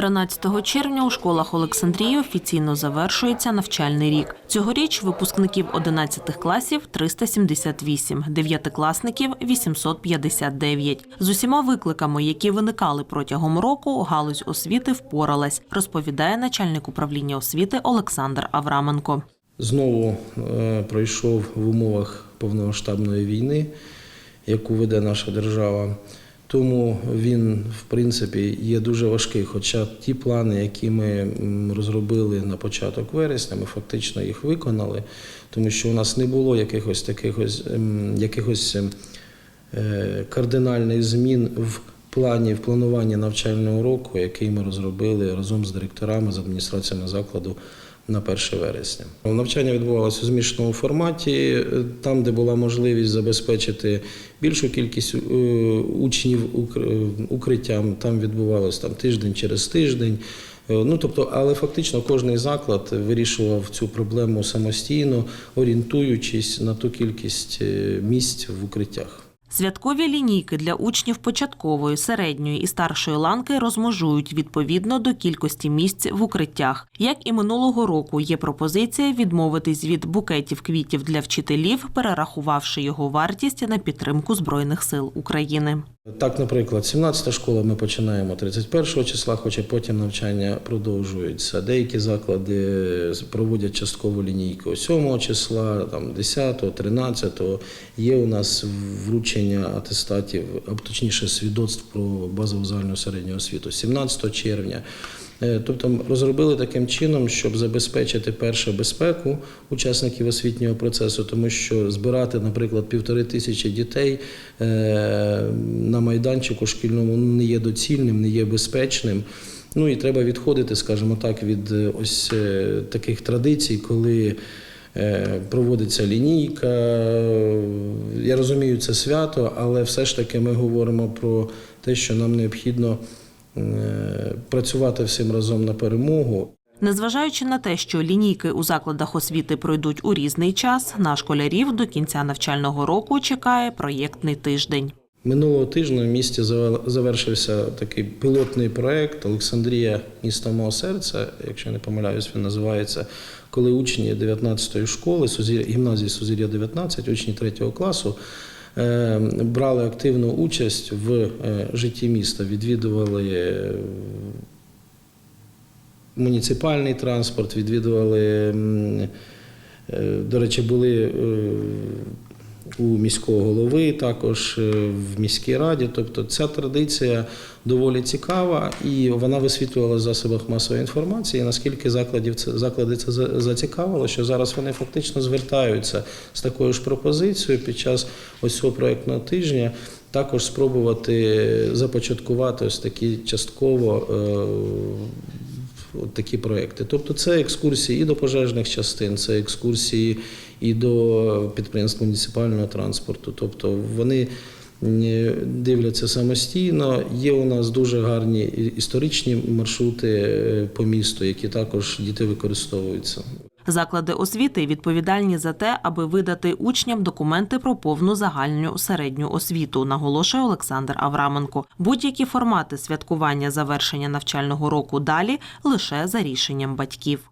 13 червня у школах Олександрії офіційно завершується навчальний рік. Цьогоріч випускників 11 класів 378, дев'ятикласників 859. З усіма викликами, які виникали протягом року, галузь освіти впоралась, розповідає начальник управління освіти Олександр Авраменко. знову е, пройшов в умовах повномасштабної війни, яку веде наша держава. Тому він, в принципі, є дуже важкий. Хоча ті плани, які ми розробили на початок вересня, ми фактично їх виконали, тому що у нас не було якихось таких ось, ем, якихось ем, е, кардинальних змін в плані в плануванні навчального року, який ми розробили разом з директорами з адміністраціями закладу на 1 вересня. Навчання відбувалося у змішаному форматі, там, де була можливість забезпечити більшу кількість е, учнів е, укриттям, там відбувалося там тиждень через тиждень. Е, Ну тобто, але фактично кожний заклад вирішував цю проблему самостійно, орієнтуючись на ту кількість місць в укриттях. Святкові лінійки для учнів початкової, середньої і старшої ланки розмежують відповідно до кількості місць в укриттях. Як і минулого року, є пропозиція відмовитись від букетів квітів для вчителів, перерахувавши його вартість на підтримку збройних сил України. Так, наприклад, 17 школа ми починаємо 31 числа, хоча потім навчання продовжується. Деякі заклади проводять часткову лінійку 7 числа, там 10, 13. Є у нас вручення атестатів, а точніше свідоцтв про базову загальну середню освіту 17 червня. Е, Тобто розробили таким чином, щоб забезпечити перше безпеку учасників освітнього процесу, тому що збирати, наприклад, півтори тисячі дітей е, на майданчику шкільному не є доцільним, не є безпечним. Ну і треба відходити, скажімо так, від е, ось таких традицій, коли проводиться лінійка. Я розумію, це свято, але все ж таки ми говоримо про те, що нам необхідно працювати всім разом на перемогу. Незважаючи на те, що лінійки у закладах освіти пройдуть у різний час, на школярів до кінця навчального року чекає проєктний тиждень. Минулого тижня в місті завершився такий пілотний проект Олександрія місто мого серця, якщо не помиляюсь, він називається, коли учні 19-ї школи, гімназії Сузір'я 19, учні 3 класу, е, брали активну участь в е, житті міста, відвідували е, муніципальний транспорт, відвідували, е, до речі, були е, у міського голови, також е, в міській раді. Тобто ця традиція доволі цікава і вона висвітлювала в засобах масової інформації. Наскільки закладів це заклади це за- зацікавило, що зараз вони фактично звертаються з такою ж пропозицією під час ось цього проектного тижня. Також спробувати започаткувати ось такі частково е, от такі проекти. Тобто це екскурсії і до пожежних частин, це екскурсії і до підприємств муніципального транспорту. Тобто вони м, дивляться самостійно. Є у нас дуже гарні історичні маршрути е, по місту, які також діти використовуються. Заклади освіти відповідальні за те, аби видати учням документи про повну загальну середню освіту, наголошує Олександр Авраменко. Будь-які формати святкування завершення навчального року далі лише за рішенням батьків.